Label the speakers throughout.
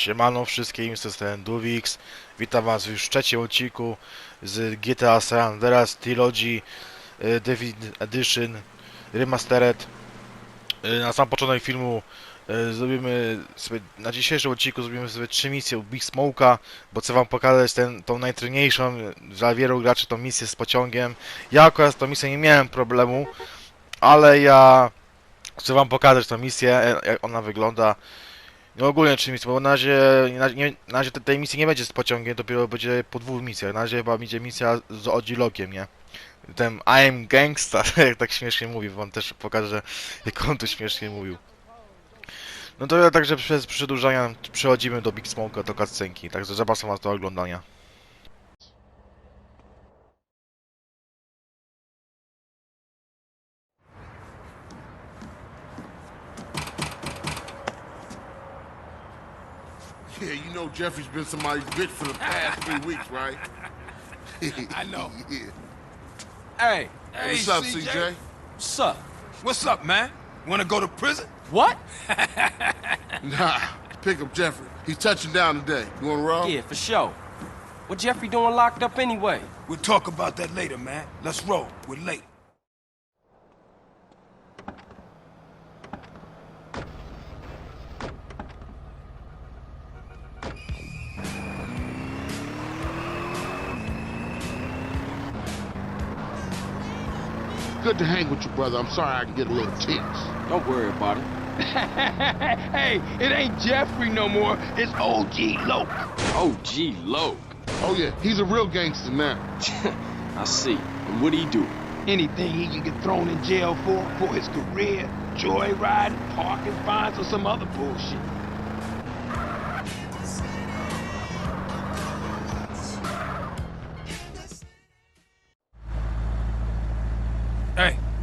Speaker 1: Siemano wszystkim, z strony Duwix. Witam was już w trzecim odcinku z GTA San Andreas Trilogy y, Definitive Edition Remastered. Y, Na sam początek filmu y, zrobimy sobie, na dzisiejszym odcinku zrobimy sobie trzy misje u Big Smoke'a, bo chcę wam pokazać ten, tą najtrudniejszą dla wielu graczy tą misję z pociągiem. Ja akurat z tą misją nie miałem problemu, ale ja chcę wam pokazać tą misję, jak ona wygląda. No ogólnie czym misję, bo na razie, na, nie, na razie te- tej misji nie będzie z pociągiem, dopiero będzie po dwóch misjach. Na razie chyba będzie misja z Odzilokiem, nie? Ten I am gangsta, jak tak śmiesznie mówi, wam też pokażę, jak on tu śmiesznie mówił. No to ja także bez przedłużania przechodzimy do Big Smoke'a, do cutscenki, także zapraszam was do oglądania.
Speaker 2: Know Jeffrey's been somebody's bitch for the past three weeks, right?
Speaker 3: I know.
Speaker 2: Yeah.
Speaker 3: Hey,
Speaker 2: What's up, CJ?
Speaker 3: What's up? What's up, man? Want to go to prison?
Speaker 4: What?
Speaker 2: Nah, pick up Jeffrey. He's touching down today. You want to roll?
Speaker 4: Yeah, for sure. What Jeffrey doing locked up anyway?
Speaker 3: We'll talk about that later, man. Let's roll. We're late.
Speaker 2: Good to hang with you, brother. I'm sorry I can get a little tense.
Speaker 4: Don't worry about it.
Speaker 5: hey, it ain't Jeffrey no more. It's OG Loke.
Speaker 4: OG Loke.
Speaker 2: Oh, yeah, he's a real gangster now.
Speaker 4: I see. And what he do?
Speaker 5: Anything he can get thrown in jail for, for his career, joyriding, parking fines, or some other bullshit.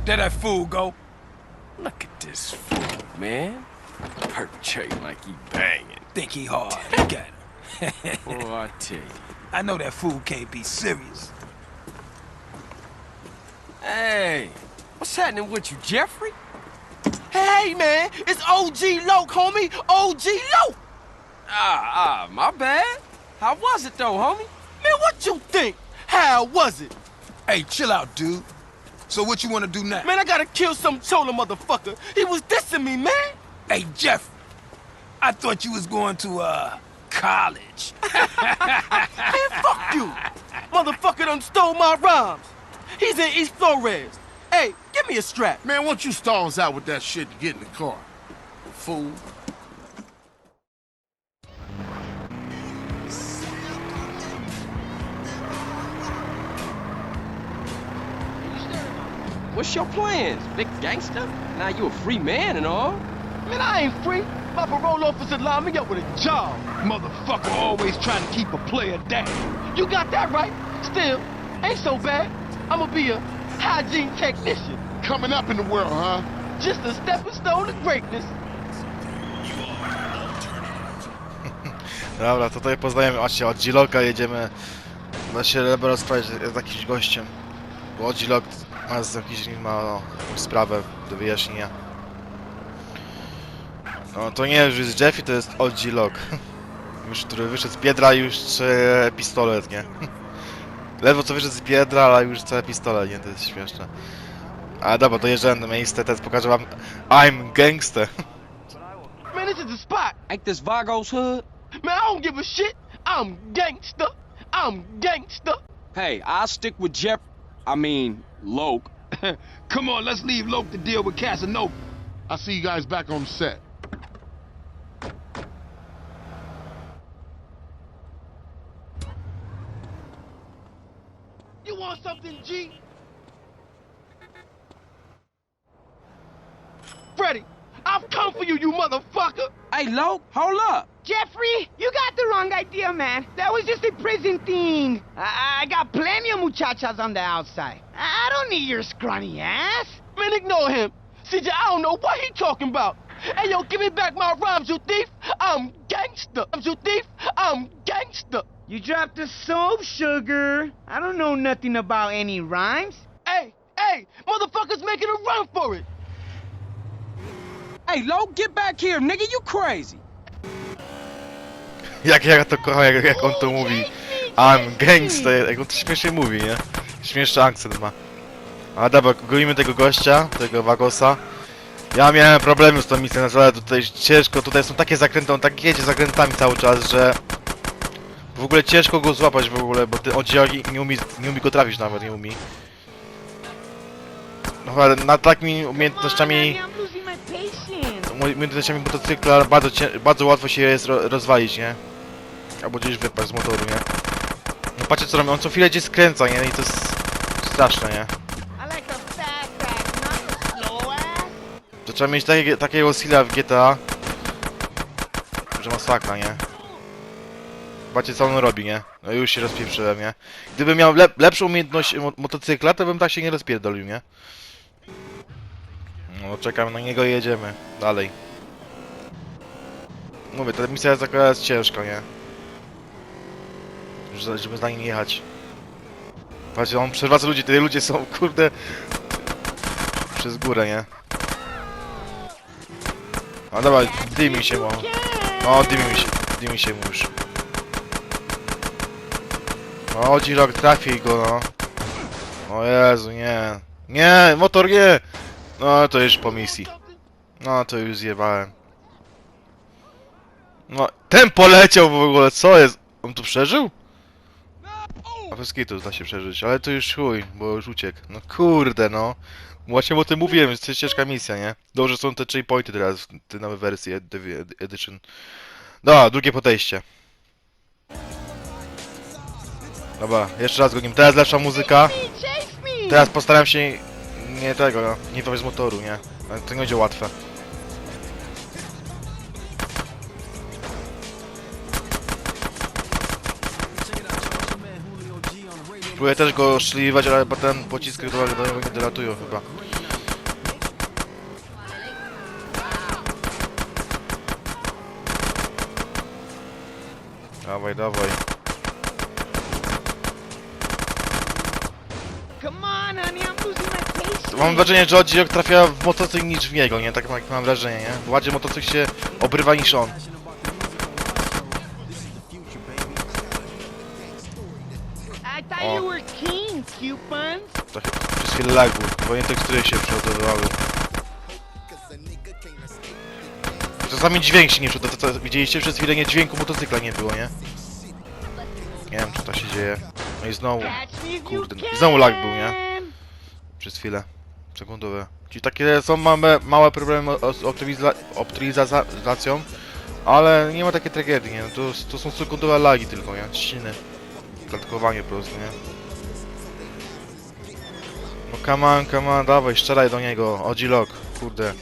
Speaker 3: There that fool go.
Speaker 4: Look at this fool, man. Perpetrating like he banging.
Speaker 3: Think he hard. Look at him.
Speaker 4: Boy, I tell you.
Speaker 3: I know that fool can't be serious.
Speaker 4: Hey, what's happening with you, Jeffrey? Hey, man, it's OG Loke, homie. OG Loke. Ah, ah, my bad. How was it though, homie? Man, what you think? How was it?
Speaker 3: Hey, chill out, dude. So what you want to do now?
Speaker 4: Man, I gotta kill some chola motherfucker. He was dissing me, man.
Speaker 3: Hey, Jeff. I thought you was going to, uh, college.
Speaker 4: Man, fuck you. Motherfucker done stole my rhymes. He's in East Flores. Hey, give me a strap.
Speaker 2: Man, why don't you stall us out with that shit to get in the car? Fool.
Speaker 4: What's your plans, big gangster? Now you a free man and all.
Speaker 5: Man, I ain't free. My parole officer lined me up with a job. Motherfucker always trying to keep a player down. You got that right. Still, ain't so bad. I'ma be a hygiene technician.
Speaker 2: Coming up in the world, huh?
Speaker 5: Just a stepping stone to greatness.
Speaker 1: Dobra, to tutaj poznajemy właśnie od Dziloka jedziemy na się rozprawić z jakimś gościem. Bo Odzilok ma z jakiś ma no, sprawę do wyjaśnienia. No to nie już jest Jeffy, to jest Odzilok. Już który wyszedł z Biedra i już chce pistolet, nie? Ledwo co wyszedł z Biedra, ale już chce pistolet, nie? To jest śmieszne. Ale dobra, dojeżdżałem na miejsce, teraz pokażę wam I'm gangster.
Speaker 5: Man, this is the spot.
Speaker 4: Ain't this Vago's hood?
Speaker 5: Man, I don't give a shit. I'm gangster. I'm gangster.
Speaker 4: Hey, I'll stick with Jeff. I mean, Loke.
Speaker 5: Come on, let's leave Loke to deal with Casanova.
Speaker 2: I'll see you guys back on set.
Speaker 5: You want something, G? Freddy, I've come for you, you motherfucker!
Speaker 4: Hey, Loke, hold up.
Speaker 6: Jeffrey, you got the wrong idea, man. That was just a prison thing. I, I got plenty of muchachas on the outside. I don't need your scrawny ass.
Speaker 5: Man, ignore him. CJ, I don't know what he talking about. Hey, yo, give me back my rhymes, you thief. I'm gangster. I'm you thief. I'm gangster.
Speaker 6: You dropped the soap, sugar. I don't know nothing about any rhymes.
Speaker 5: Hey, hey, motherfuckers making a run for it.
Speaker 4: Hey, Loke, get back here, nigga. You crazy.
Speaker 1: Jak ja to kocham, jak, jak on to mówi. I'm gangster, jak on to śmiesznie mówi, nie? Śmieszny akcent ma. A dobra, gonimy tego gościa, tego Wagosa. Ja miałem problemy z tą misją, naprawdę tutaj ciężko, tutaj są takie zakręty, on tak jedzie zakrętami cały czas, że... W ogóle ciężko go złapać w ogóle, bo ty, on dzieli, nie umie, nie umie go trafić nawet, nie umie. No ale nad takimi umiejętnościami... Mo- umiejętnościami motocykla bardzo, bardzo łatwo się jest ro rozwalić, nie? Albo gdzieś wypaść z motoru, nie? No patrzcie co robi, on co chwilę gdzieś skręca, nie? I to jest straszne, nie? To trzeba mieć takie, takiego skilla w GTA, że masakra, nie? Patrzcie co on robi, nie? No już się rozpieprzyłem, nie? Gdybym miał lep lepszą umiejętność mo motocykla, to bym tak się nie rozpierdolił, nie? No czekamy na niego i jedziemy dalej. Mówię, ta misja jest jest ciężka, nie? Że- Żeby za nim jechać. Patrzcie, on przewraca ludzi, te ludzie są, kurde... Przez górę, nie? No dobra, dymi się mu. No, dymi mi się, dymi się mu już. No, Dzirok, trafiej go, no. O Jezu, nie. Nie, motor nie! No, to już po misji. No, to już zjebałem. No, ten poleciał w ogóle, co jest? On tu przeżył? A bez kitu da się przeżyć, ale to już chuj, bo już uciekł. No kurde, no. Właśnie o tym mówiłem, to jest ciężka misja, nie? Dobrze są te checkpointy teraz, w tej nowej wersji ed ed- Edition. Dobra, drugie podejście. Dobra, jeszcze raz go nim. Teraz lepsza muzyka. Teraz postaram się nie tego, no, nie wyjść z motoru, nie? To nie będzie łatwe. Próbuję też go szliwać, ale potem pociski do niego nie dolatują chyba. Dawaj, dawaj.
Speaker 6: Come on, honey, I'm losing my patience.
Speaker 1: Mam wrażenie, że Odziok trafia w motocykl niż w niego, nie? Tak jak mam wrażenie, nie? Bo Bardziej motocykl się obrywa niż on.
Speaker 6: Coupons.
Speaker 1: Tak przez chwilę lagł, bo nie tekstury się przeładowywały. Czasami dźwięk się nie to, widzieliście przez chwilę nie dźwięku motocykla nie było, nie? Nie wiem, czy to się dzieje. No i znowu, Kurde, znowu lag był, nie? przez chwilę. Sekundowe. Czyli takie są małe, małe problemy z optymiza optymizacją, ale nie ma takiej tragedii, nie? To, to są sekundowe lagi tylko, nie? Ściny. Klatkowanie po prostu, nie? No come on, come on, dawaj, strzelaj do niego, Odzilok, kurde.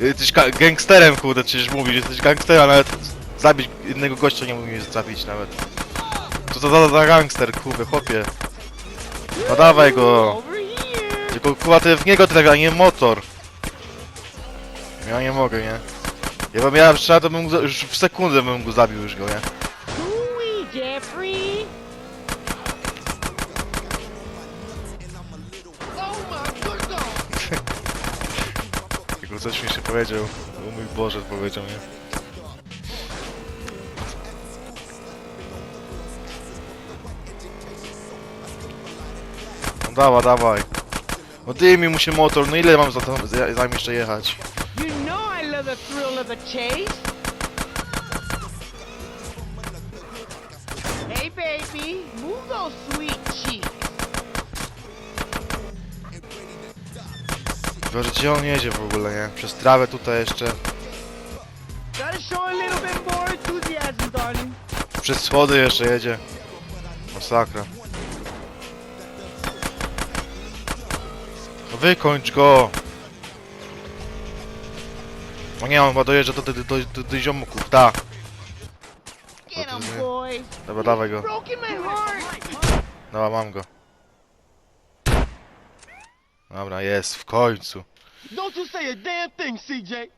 Speaker 1: Jesteś ga- gangsterem, kurde, przecież mówisz, jesteś gangsterem, nawet zabić jednego gościa nie umiesz zabić nawet. Co to za, za gangster, kurde, chłopie. No dawaj go. Tylko kurwa ty w niego trafia, a nie motor. Ja nie mogę, nie? Ja bym miał strzał, to bym go, już w sekundę bym go zabił już go, nie? Tylko coś mi się powiedział. O mój Boże, powiedział, nie? No dawaj, dawaj. No dymi mu się motor, no ile mam za to, za, za jeszcze jechać?
Speaker 6: You know I love the thrill of a chase. Hey, baby, move those sweet cheeks.
Speaker 1: Chyba, że gdzie on jedzie w ogóle, nie? Przez trawę tutaj jeszcze. Przez schody jeszcze jedzie. Masakra. Wykończ go! No nie, on chyba dojeżdża do, do, do, do, do ziomków, da.
Speaker 6: Get.
Speaker 1: Dobra, dawaj go.
Speaker 6: Broken my heart.
Speaker 1: Dobra, mam go. Dobra, jest, w końcu.
Speaker 5: Don't you say a damn thing, CJ.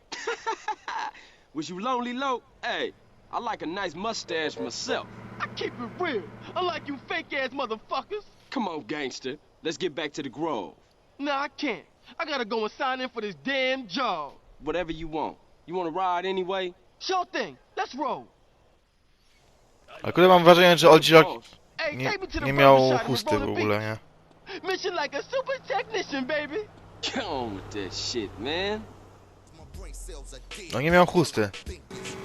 Speaker 4: Was you lonely, low? Hey, I like a nice mustache myself.
Speaker 5: I keep it real, unlike you fake ass motherfuckers.
Speaker 4: Come on, gangster. Let's get back to the Grove.
Speaker 5: No, I can't. I gotta go and sign in for this damn job.
Speaker 4: Whatever you want. You want to ride anyway?
Speaker 5: Sure thing. Let's roll.
Speaker 1: Ale kurde mam wrażenie, że Oldziak nie,
Speaker 6: take me to the
Speaker 1: nie
Speaker 6: barber
Speaker 1: miał chusty w ogóle, nie?
Speaker 6: Mission like a super technician, baby.
Speaker 4: Get on with that shit, man.
Speaker 1: No nie miał chusty.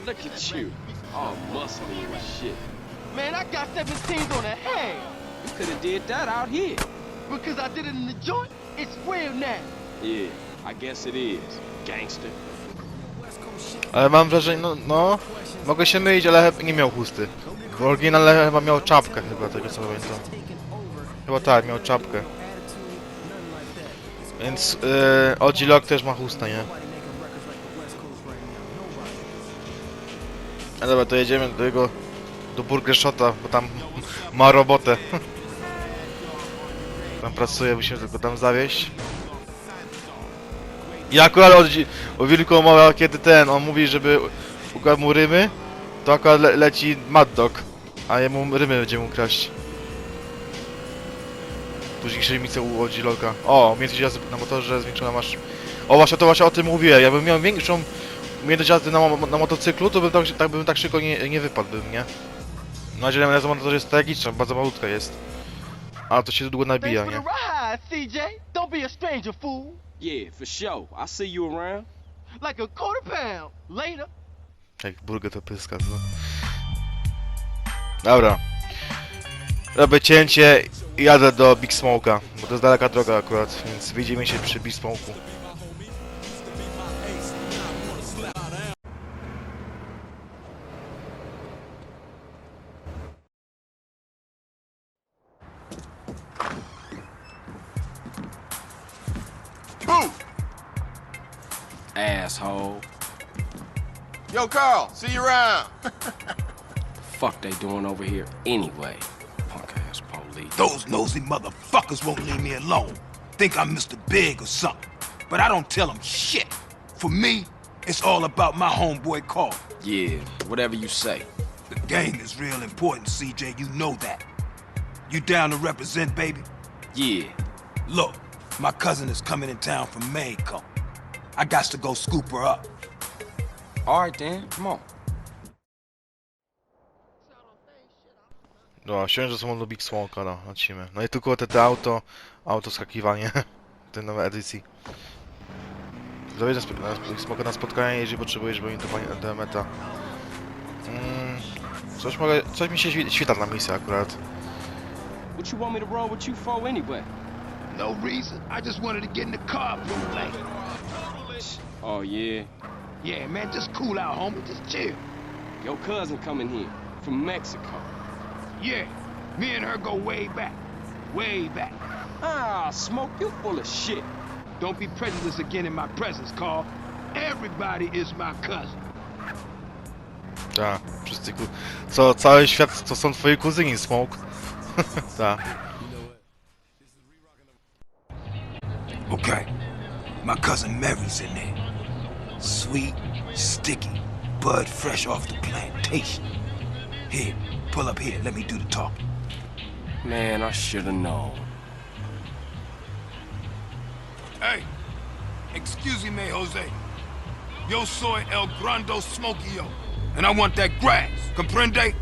Speaker 4: Look at you. All muscly and shit.
Speaker 6: Man, I got 17s on the hand.
Speaker 4: You could have did that out here.
Speaker 6: Because I did it in the joint, it's real now.
Speaker 4: Yeah, I guess it is. Gangster.
Speaker 1: Ale mam wrażenie, no, no mogę się mylić, ale chyba nie miał chusty. W oryginale chyba miał czapkę chyba, tego co pamiętam. Chyba tak, miał czapkę. Więc yy, Odzi Lock też ma chustę, nie? A dobra, to jedziemy do jego, do Burger Shota, bo tam ma robotę. Tam pracuje, musimy tylko tam zawieść. I akurat o, o wilku mowa, kiedy ten, on mówi, żeby ukradł mu rymy, to akurat le leci Mad Dog, a jemu rymy będzie mu kraść. Później średnicę u Łodzi Loka. O, umiejętność jazdy na motorze zwiększona masz... O, właśnie to właśnie o tym mówiłem, jakbym miał większą umiejętność jazdy na, na motocyklu, to bym tak, tak bym tak szybko nie, nie wypadł bym, nie? Na razie na motorze jest tragiczna, bardzo malutka jest. A to się długo
Speaker 6: Thanks
Speaker 1: nabija,
Speaker 6: for the
Speaker 1: nie?
Speaker 6: ride, CJ. Don't be a stranger, fool.
Speaker 4: Yeah, for sure. I'll see you around.
Speaker 6: Like a quarter pound. Later.
Speaker 1: Jak burgę to pyska, co? Dobra. Robię cięcie i jadę do Big Smoke'a, bo to jest daleka droga akurat, więc widzimy się przy Big Smoke'u.
Speaker 2: Yo, Carl, see you around.
Speaker 4: Fuck they doing over here anyway? Punk ass police.
Speaker 3: Those nosy motherfuckers won't leave me alone. Think I'm Mr. Big or something. But I don't tell them shit. For me, it's all about my homeboy Carl.
Speaker 4: Yeah, whatever you say.
Speaker 3: The gang is real important, CJ. You know that. You down to represent, baby?
Speaker 4: Yeah.
Speaker 3: Look, my cousin is coming in town from Mayco. I got to go scoop her up.
Speaker 4: All right then, come on.
Speaker 1: No, siądę ze sobą do Big Smoke'a, no, lecimy. No i tylko te, te auto, auto skakiwanie tej nowej edycji. Zowiedz na, na Big Smoke'a na spotkanie, jeżeli potrzebujesz, bo mi to pani meta. Mm, coś mogę, coś mi się świ- świta na misję akurat.
Speaker 4: What you want me to roll with you for anyway?
Speaker 3: No reason. I just wanted to get in the car blue.
Speaker 4: Oh yeah,
Speaker 3: Yeah, man, just cool out, homie. Just chill.
Speaker 4: your cousin coming here from Mexico.
Speaker 3: Yeah, me and her go way back. Way back.
Speaker 4: Ah, smoke, you full of shit.
Speaker 3: Don't be prejudiced again in my presence, Carl. Everybody is my cousin.
Speaker 1: Tak, wszyscy ku... Co, cały świat to są twoi kuzyni, Smoke. Tak.
Speaker 3: Okay, my cousin Mary's in there. Sweet, sticky, bud fresh off the plantation. Here, pull up here. Let me do the talking.
Speaker 4: Man, I should have known.
Speaker 3: Hey, excuse me, Jose. Yo soy El Grando Smokio, and I want that grass. Comprende?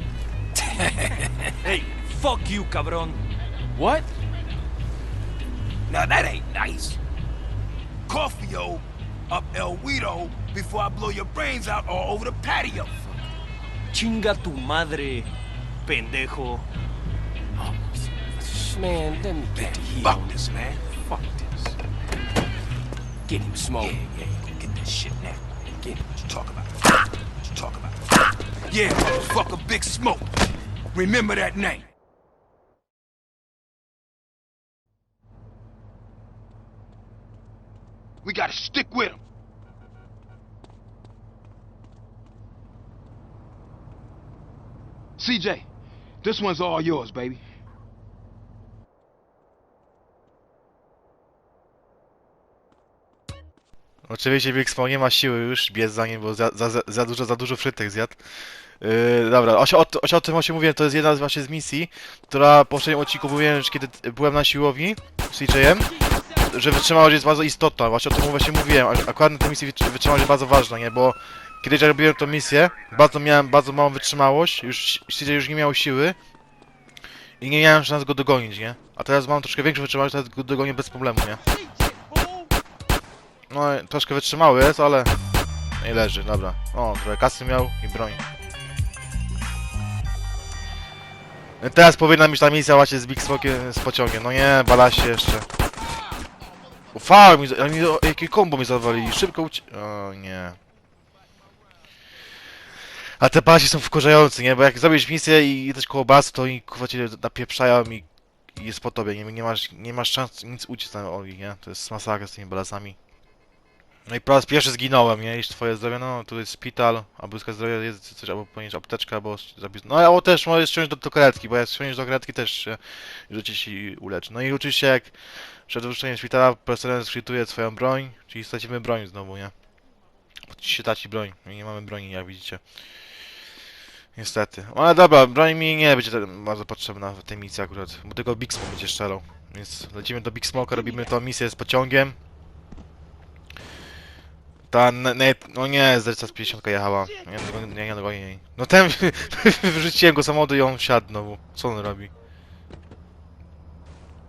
Speaker 7: Hey, fuck you, cabrón.
Speaker 4: What?
Speaker 3: Now that ain't nice. Coffee-o up El Guido before I blow your brains out all over the patio.
Speaker 7: Chinga tu madre, pendejo.
Speaker 4: Oh, man, let me get to here.
Speaker 3: Fuck this, man.
Speaker 4: Fuck this. Get him, smoke.
Speaker 3: Yeah, yeah, you go get that shit now. Get it. What you talk about? What you talk about? Yeah, motherfucker, Big Smoke. Remember that name. We gotta stick with him. CJ, this one's all yours, baby.
Speaker 1: Oczywiście Big Smoke nie ma siły już biec za nim, bo za, za, za- dużo, za dużo frytek zjadł. Yy, dobra, o, o, o, o tym właśnie mówiłem, to jest jedna z właśnie z misji, która po poprzednim odcinku mówiłem, kiedy byłem na siłowni z CJ-em, że wytrzymałość jest bardzo istotna, właśnie o tym właśnie mówiłem, akurat na tej misji wytrzy- wytrzymałość jest bardzo ważna, nie, bo Kiedyś jak robiłem tą misję, bardzo miałem bardzo małą wytrzymałość, już CJ już nie miał siły i nie miałem szans go dogonić, nie? A teraz mam troszkę większą wytrzymałość, teraz go dogonię bez problemu, nie? No, troszkę wytrzymały jest, ale... Nie leży, dobra. O, trochę kasy miał i broń. No Teraz powinna być ta misja właśnie z Big Smokiem, z pociągiem. No nie, balaście jeszcze. Ufałem mi, za- oni, o, jakie kombo mi zawalili, szybko ucie... O nie. A te balasi są wkurzające, nie? Bo jak zrobisz misję i jesteś koło basu, to oni kurwa cię napieprzają i jest po tobie, nie, nie masz, nie masz szans nic uciec na Oli, nie? To jest masakra z tymi balasami. No i po raz pierwszy zginąłem, nie? Jeśli twoje zdrowie, no tu jest szpital, albo uzyskać zdrowie, jest coś, albo ponieść apteczkę, albo zabić. No albo też możesz ściągnąć do, do karetki, bo jak ściągniesz do karetki też się życie ci uleczy. No i oczywiście jak przed wypuszczeniem szpitala personel skrytuje swoją broń, czyli stracimy broń znowu, nie? Bo ci się traci broń, i nie mamy broni, jak widzicie. Niestety. No Ale dobra, broń mi nie będzie tak bardzo potrzebna w tej misji akurat, bo tylko Big Smoke będzie strzelał. Więc lecimy do Big Smoke'a, robimy tą misję z pociągiem. Ta, ne, ne, no nie, z 50 jechała. Nie, nie, nie. No ten, wyrzuciłem go samochodu i on wsiadł znowu. Co on robi?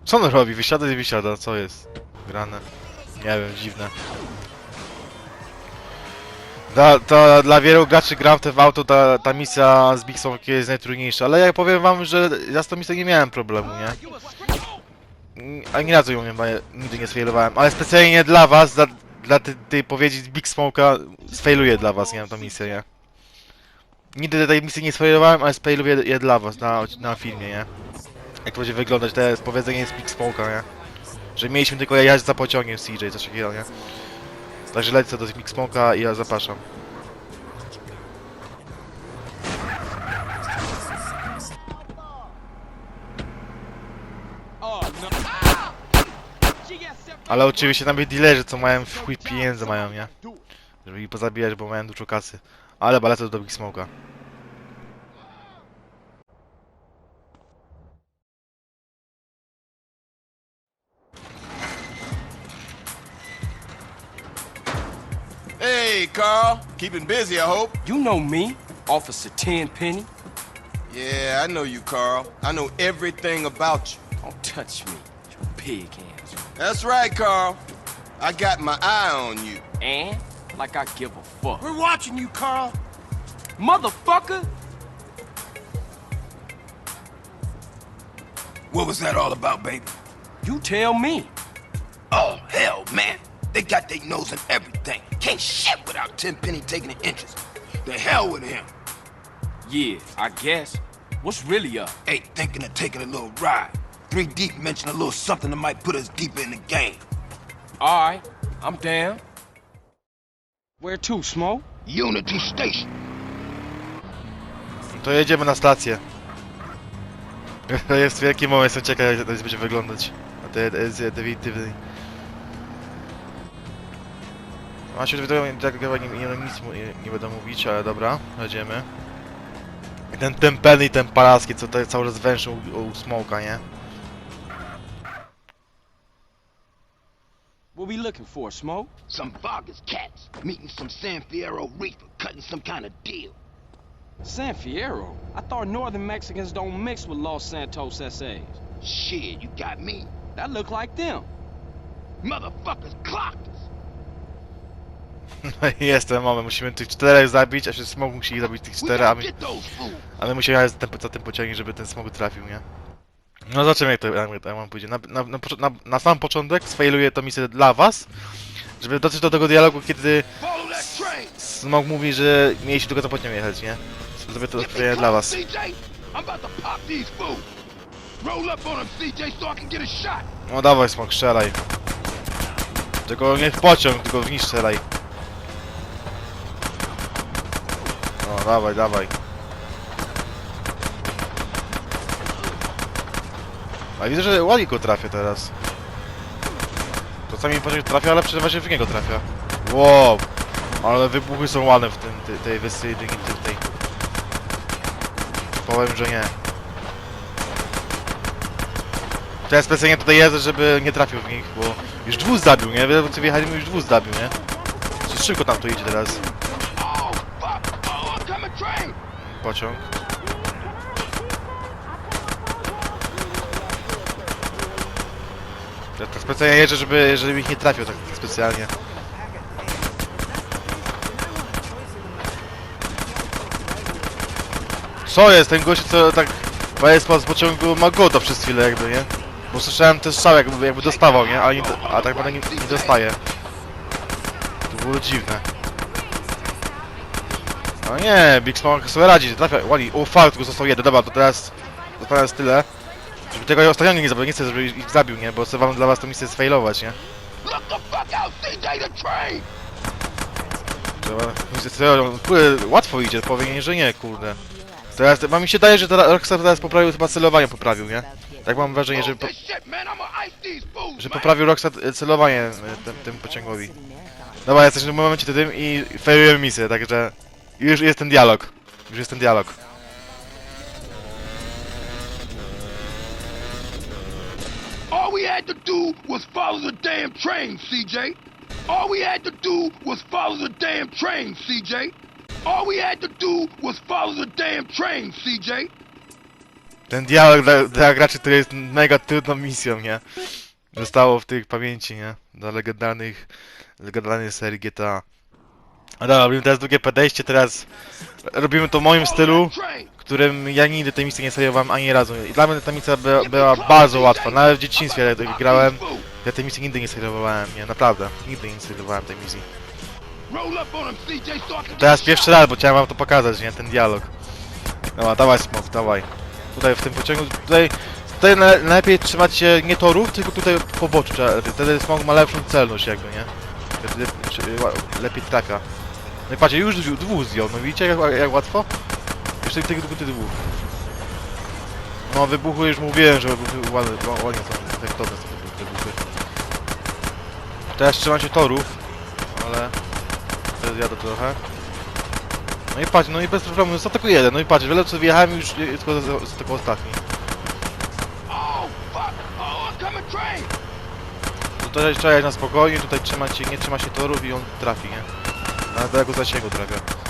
Speaker 1: Co on robi? Wysiada i wysiada, co jest? Grane. Nie wiem, dziwne. Dla, to, dla wielu graczy gram w auto, ta, ta misja z Big jest najtrudniejsza, ale ja powiem wam, że ja z tą misją nie miałem problemu, nie? Ani razu ją nie, nigdy nie sfailowałem, ale specjalnie dla was, dla, dla tej, tej powiedzi z Big Smoke'a sfailuję dla was, nie? Tą misję, nie? Nigdy tej misji nie sfailowałem, ale sfailuję je dla was na, na filmie, nie? Jak to będzie wyglądać, to jest powiedzenie z Big Smoke'a, nie? Że mieliśmy tylko jechać za pociągiem CJ, coś takiego, nie? Także lecę do Big Smoke'a i ja zapraszam. Ale oczywiście tam byli dealerzy, co mają w chuj pieniędzy mają, nie? Żeby ich pozabijać, bo mają dużo kasy. Ale balecę do Big Smoke'a.
Speaker 8: Hey, Carl. Keeping busy, I hope.
Speaker 4: You know me, Officer Tenpenny.
Speaker 8: Yeah, I know you, Carl. I know everything about you.
Speaker 4: Don't touch me, you pig hands.
Speaker 8: That's right, Carl. I got my eye on you.
Speaker 4: And like I give a fuck.
Speaker 3: We're watching you, Carl.
Speaker 4: Motherfucker!
Speaker 3: What was that all about, baby?
Speaker 4: You tell me.
Speaker 3: Oh, hell, man. They got their nose in everything. Can't shit without Tenpenny taking an interest. The hell with him.
Speaker 4: Yeah, I guess. What's really up?
Speaker 3: Ain't thinking of taking a little ride. Three Deep mentioned a little something that might put us deeper in the game.
Speaker 4: Alright, I'm down. Where to, Smoke?
Speaker 3: Unity Station.
Speaker 1: To jedziemy na stację. To jest wielki moment, jestem ciekaw jak to będzie wyglądać. Na tej edycji definitywnej. A się chyba nie, nie, nic mu- nie, nie będę mówić, ale dobra, jedziemy. I ten tempeny i ten palaski, co tutaj cały czas węszą u, u smoka, nie?
Speaker 4: What we looking for, Smoke?
Speaker 3: Some Vargas cats meeting some San Fierro reefer, cutting some kind of deal.
Speaker 4: San Fierro? I thought northern Mexicans don't mix with Los Santos SAs.
Speaker 3: Shit, you got me.
Speaker 4: That look like them.
Speaker 3: Motherfuckers clocked us.
Speaker 1: No i jest ten moment, musimy tych czterech zabić, a się smok musi zabić tych
Speaker 3: We
Speaker 1: czterech, a
Speaker 3: gotta
Speaker 1: my,
Speaker 3: get those fools.
Speaker 1: a my musimy jechać za tym, za tym pociągiem, żeby ten smok trafił, nie? No zobaczymy jak to jak, mam pójdzie. Na, na, na, na, sam początek sfailuję to misję dla was, żeby dotrzeć do tego dialogu, kiedy. Smok mówi, że mieliśmy tylko za pociąg jechać, nie? Zrobię to specjalnie dla was. No dawaj smok, strzelaj. Tylko nie w pociąg, tylko w nich strzelaj. No dawaj, dawaj. A widzę, że ładnie go trafia teraz. Czasami pociąg trafia, ale przeważnie w niego trafia. Wow! Ale wybuchy są ładne w tym, tej, tej wersji tej. Powiem, że nie. Ja specjalnie tutaj jeżdżę, żeby nie trafił w nich, bo już dwóch zabił, nie? Wy co wjechali, już dwóch zabił, nie? Szybko tam to idzie teraz.
Speaker 3: Oh,
Speaker 1: pociąg. Ja tak specjalnie jeżdżę, żeby, żeby ich nie trafił tak specjalnie. Co jest? Ten gość co tak jest z pociągu ma goda przez chwilę jakby, nie? Bo słyszałem też strzał jakby, jakby dostawał, nie? A, nie, a tak naprawdę nie, nie dostaje. To było dziwne. No nie, Big Smoke sobie radzi, trafia, wali, o tylko został jeden, dobra, to teraz, to teraz tyle. Żeby tego ostatniego nie zabił, nie chcę, żeby ich zabił, nie? Bo chcę wam dla was to misję sfailować, nie? Trzeba, kurde, łatwo idzie, powiem, że nie, kurde. Teraz, mam mi się daje, że Rockstar teraz poprawił, chyba celowanie poprawił, nie? Tak mam wrażenie, że, po, że poprawił Rockstar e, celowanie e, tym, tym pociągowi. Dobra, jesteśmy w momencie tym i failujemy misję, także już jest ten dialog. Już jest ten dialog.
Speaker 3: All we had to do was follow the damn train, CJ. All we had to do was follow the damn train, CJ. All we had to do was follow the damn train, CJ.
Speaker 1: Ten dialog dla, dla graczy to jest mega trudną misją, nie? Zostało w tych pamięci, nie? Dla legendarnych, legendarnej serii GTA. A dobra, robimy teraz drugie podejście, teraz robimy to w moim stylu. Którym ja nigdy tej misji nie seriowałem ani razu. I dla mnie ta misja była, była bardzo łatwa, nawet w dzieciństwie jak grałem, ja tej misji nigdy nie seriowałem, nie, naprawdę, nigdy nie seriowałem tej misji. Teraz pierwszy raz, bo chciałem wam to pokazać, nie, ten dialog. Dobra, dawaj smok, dawaj. Tutaj w tym pociągu, tutaj, tutaj na, najlepiej trzymać się nie torów, tylko tutaj po boczu trzeba, wtedy smok ma lepszą celność jakby, nie? Wtedy lepiej trafia. No i patrzcie, już dwóch zdjął, no widzicie jak, jak łatwo? Jeszcze tych tylko tych dwóch. No wybuchły już mówiłem, że wybuchły ładnie, ładnie są efektowne są te wybuchy. Teraz trzymam się torów, ale... Teraz jadę trochę. No i patrz, no i bez problemu, jest tylko jeden, no i patrz, wiele co wjechałem już tylko, jest tylko ostatni.
Speaker 3: Oh. Oh, train.
Speaker 1: Tutaj trzeba jechać na spokojnie, tutaj trzymać się, nie trzyma się torów i on trafi, nie? Na daleko zasięgu trafia.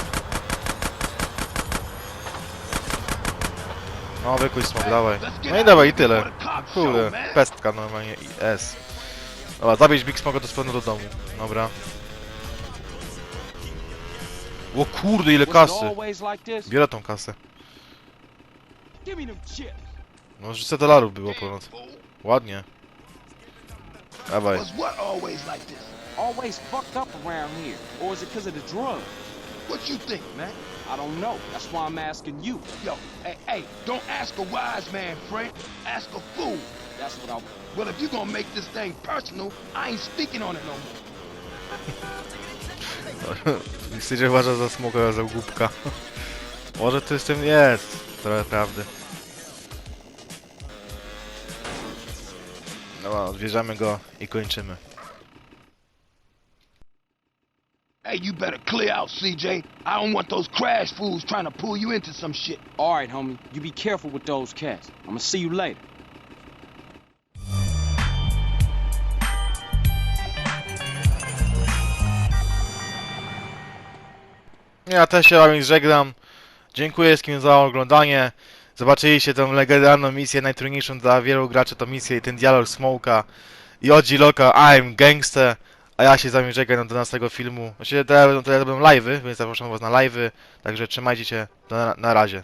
Speaker 1: No wykuj smok, dawaj. No i dawaj i tyle. Kurde, pestka normalnie i S. Dobra, zabierz Big Smoka to z pewno do domu. Dobra. O kurde, ile kasy. Biorę tą kasę. No 300 dolarów było ponad. Ładnie. Dawaj.
Speaker 3: Always
Speaker 4: fucked up around here. Or is it because of the drugs?
Speaker 3: What you think, man?
Speaker 4: I don't know. That's why I'm asking you.
Speaker 3: Yo, hey, hey, don't ask a wise man, Frank. Ask a fool.
Speaker 4: That's what I
Speaker 3: Well, if you're gonna make this thing personal, I ain't speaking on it no more.
Speaker 1: Uważa za smoka, za głupka. Może coś w tym jest. Trochę prawdy. Dobra, odbierzemy go i kończymy.
Speaker 3: Hey, you better clear out, CJ. I don't want those crash fools trying to pull you into some shit.
Speaker 4: All right, homie. You be careful with those cats. I'm gonna see you later.
Speaker 1: Ja też się wami żegnam. Dziękuję wszystkim za oglądanie. Zobaczyliście tą legendarną misję, najtrudniejszą dla wielu graczy to misję i ten dialog Smoka i Odzi Loka, I'm gangster. A ja się z wami żegnam do następnego filmu. Właściwie teraz, teraz będą live'y, więc zapraszam was na live'y. Także trzymajcie się, na, na razie.